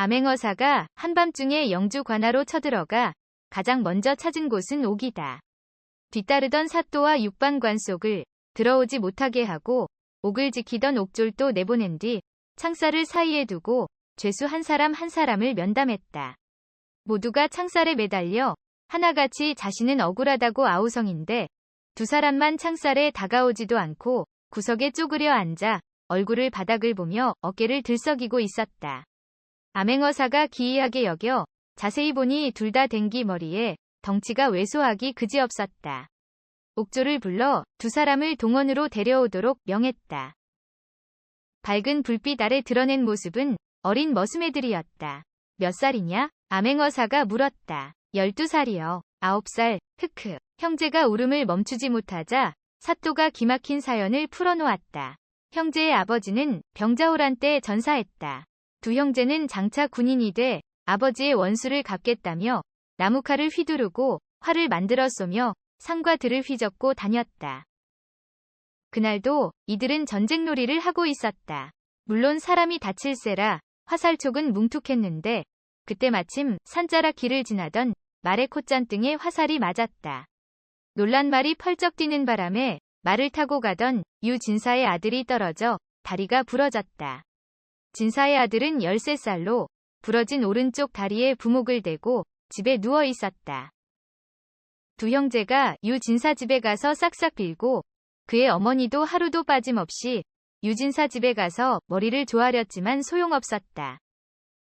암행어사가 한밤중에 영주 관하로 쳐들어가 가장 먼저 찾은 곳은 옥이다. 뒤따르던 사또와 육방관 속을 들어오지 못하게 하고 옥을 지키던 옥졸도 내보낸 뒤 창살을 사이에 두고 죄수 한 사람 한 사람을 면담했다. 모두가 창살에 매달려 하나같이 자신은 억울하다고 아우성인데 두 사람만 창살에 다가오지도 않고 구석에 쪼그려 앉아 얼굴을 바닥을 보며 어깨를 들썩이고 있었다. 암행어사가 기이하게 여겨 자세히 보니 둘 다 댕기 머리에 덩치가 왜소하기 그지없었다. 옥조를 불러 두 사람을 동원으로 데려오도록 명했다. 밝은 불빛 아래 드러낸 모습은 어린 머슴애들이었다. 몇 살이냐? 암행어사가 물었다. 12살이요. 9살, 흑흑. 형제가 울음을 멈추지 못하자 사또가 기막힌 사연을 풀어놓았다. 형제의 아버지는 병자호란 때 전사했다. 두 형제는 장차 군인이 돼 아버지의 원수를 갚겠다며 나무칼을 휘두르고 활을 만들어 쏘며 산과 들을 휘젓고 다녔다. 그날도 이들은 전쟁놀이를 하고 있었다. 물론 사람이 다칠세라 화살촉은 뭉툭했는데 그때 마침 산자락 길을 지나던 말의 콧잔등에 화살이 맞았다. 놀란 말이 펄쩍 뛰는 바람에 말을 타고 가던 유진사의 아들이 떨어져 다리가 부러졌다. 진사의 아들은 13살로 부러진 오른쪽 다리에 부목을 대고 집에 누워 있었다. 두 형제가 유진사 집에 가서 싹싹 빌고 그의 어머니도 하루도 빠짐없이 유진사 집에 가서 머리를 조아렸지만 소용없었다.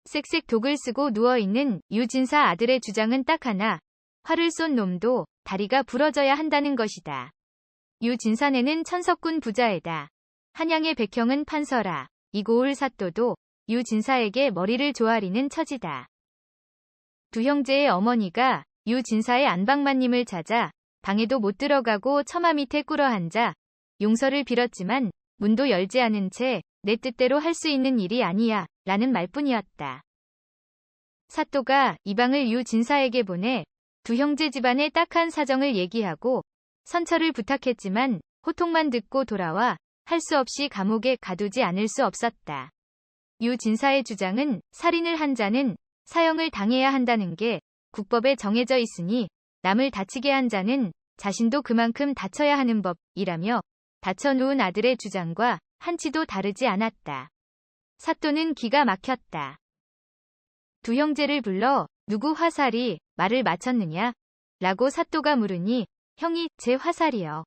쌕쌕 독을 쓰고 누워있는 유진사 아들의 주장은 딱 하나. 활을 쏜 놈도 다리가 부러져야 한다는 것이다. 유진사네는 천석군 부자애다. 한양의 백형은 판서라. 이고을 사또도 유진사에게 머리를 조아리는 처지다. 두 형제의 어머니가 유진사의 안방마님을 찾아 방에도 못 들어가고 처마 밑에 꿇어 앉아 용서를 빌었지만 문도 열지 않은 채 내 뜻대로 할 수 있는 일이 아니야 라는 말뿐이었다. 사또가 이 방을 유진사에게 보내 두 형제 집안의 딱한 사정을 얘기하고 선처를 부탁했지만 호통만 듣고 돌아와 할 수 없이 감옥에 가두지 않을 수 없었다. 유 진사의 주장은 살인을 한 자는 사형을 당해야 한다는 게 국법에 정해져 있으니 남을 다치게 한 자는 자신도 그만큼 다쳐야 하는 법이라며 다쳐놓은 아들의 주장과 한치도 다르지 않았다. 사또는 기가 막혔다. 두 형제를 불러 누구 화살이 말을 맞췄느냐? 라고 사또가 물으니 형이 제 화살이요.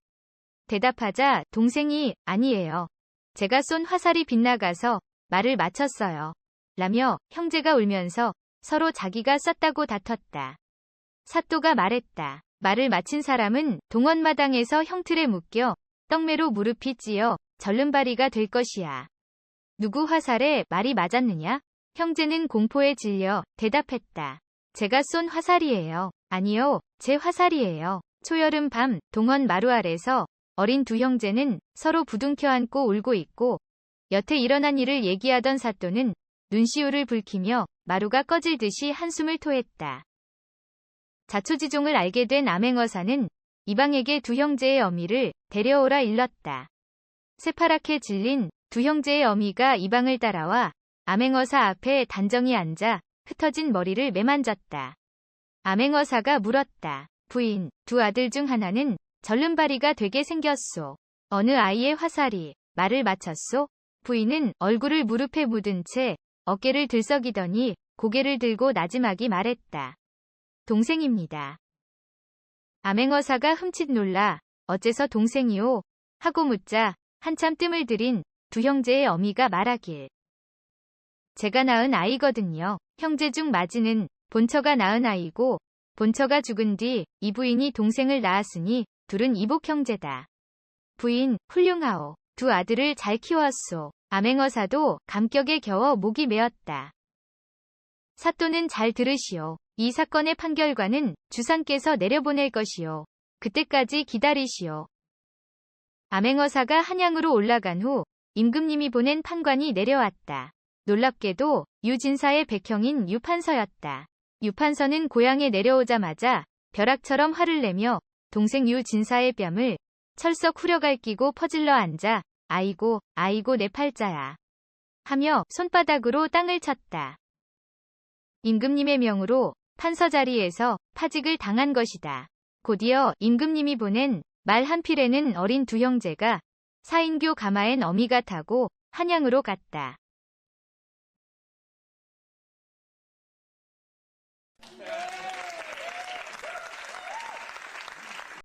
대답하자 동생이 아니에요. 제가 쏜 화살이 빗나가서 말을 맞췄어요. 라며 형제가 울면서 서로 자기가 쐈다고 다퉜다. 사또가 말했다. 말을 맞힌 사람은 동원마당에서 형틀에 묶여 떡매로 무릎이 찌어 절름발이가 될 것이야. 누구 화살에 말이 맞았느냐? 형제는 공포에 질려 대답했다. 제가 쏜 화살이에요. 아니요, 제 화살이에요. 초여름 밤 동원 마루 아래서 어린 두 형제는 서로 부둥켜 안고 울고 있고 여태 일어난 일을 얘기하던 사또는 눈시울을 붉히며 마루가 꺼질 듯이 한숨을 토했다. 자초지종을 알게 된 암행어사는 이방에게 두 형제의 어미를 데려오라 일렀다. 새파랗게 질린 두 형제의 어미가 이방을 따라와 암행어사 앞에 단정히 앉아 흩어진 머리를 매만졌다. 암행어사가 물었다. 부인, 두 아들 중 하나는 절름발이가 되게 생겼소. 어느 아이의 화살이 말을 맞췄소? 부인은 얼굴을 무릎에 묻은 채 어깨를 들썩이더니 고개를 들고 나지막이 말했다. 동생입니다. 암행어사가 흠칫 놀라 어째서 동생이오? 하고 묻자 한참 뜸을 들인 두 형제의 어미가 말하길. 제가 낳은 아이거든요. 형제 중 마지는 본처가 낳은 아이고 본처가 죽은 뒤 이 부인이 동생을 낳았으니 둘은 이복 형제다. 부인 훌륭하오. 두 아들을 잘 키웠소. 암행어사도 감격에 겨워 목이 메었다. 사또는 잘 들으시오. 이 사건의 판결과는 주상께서 내려보낼 것이오. 그때까지 기다리시오. 암행어사가 한양으로 올라간 후 임금님이 보낸 판관이 내려왔다. 놀랍게도 유진사의 백형인 유판서였다. 유판서는 고향에 내려오자마자 벼락처럼 화를 내며 동생 유 진사의 뺨을 철썩 후려갈 끼고 퍼질러 앉아 아이고 아이고 내 팔자야 하며 손바닥으로 땅을 쳤다. 임금님의 명으로 판서 자리에서 파직을 당한 것이다. 곧이어 임금님이 보낸 말 한 필에는 어린 두 형제가 사인교 가마엔 어미가 타고 한양으로 갔다.